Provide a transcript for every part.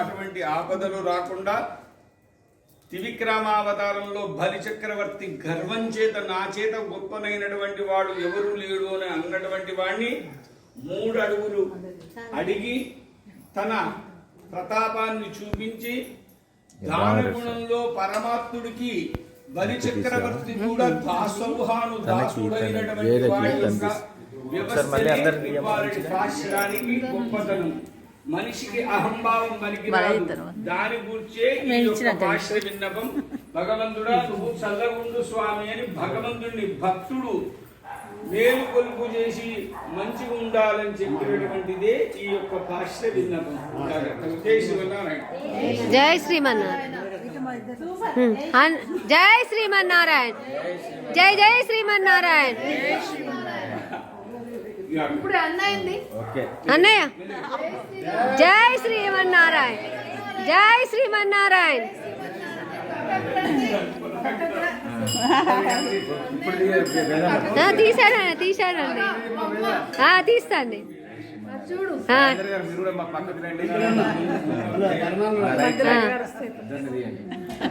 అటువంటి ఆపదలు రాకుండా త్రివిక్రమావతారంలో బలి చక్రవర్తి గర్వం చేత నా చేత గొప్పనైనటువంటి వాడు ఎవరు లేడు అని అన్నటువంటి వాడిని మూడు అడుగులు అడిగి తన ప్రతాపాన్ని చూపించి దాన గుణంలో పరమాత్ముడికి బలి చక్రవర్తి కూడా దాసోహాను దాసుడైనటువంటి వాడి యొక్క భాష్యానికి గొప్పతనం. మనిషికి అహంభావం మనకి. దాని గురించే ఈ యొక్క భాష విన్నపం. భగవంతుడా నువ్వు చల్లగుండు స్వామి అని భగవంతుడిని భక్తుడు మేలు కొలుపు చేసి మంచిగా ఉండాలని చెప్పినటువంటిదే ఈ యొక్క భాష విన్నపం. జై శ్రీమన్నారాయణ. జై శ్రీమన్నారాయణ. జై శ్రీమన్నారాయణ. జై జై శ్రీమన్నారాయణ. ఇప్పుడు అన్నయింది ఓకే అన్నయ్య. జై శ్రీమన్నారాయణ. జై శ్రీమన్నారాయణ. తీశానండి తీశానండి తీస్తాండి. చూడు.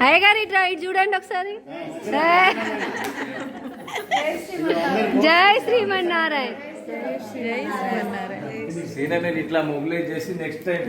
అయ్యగారు ఇట్లా ఇటు చూడండి ఒకసారి. జై- జై శ్రీమన్నారాయణ. సీన్ అనేది ఇట్లా మొబిలైజ్ చేసి నెక్స్ట్ టైం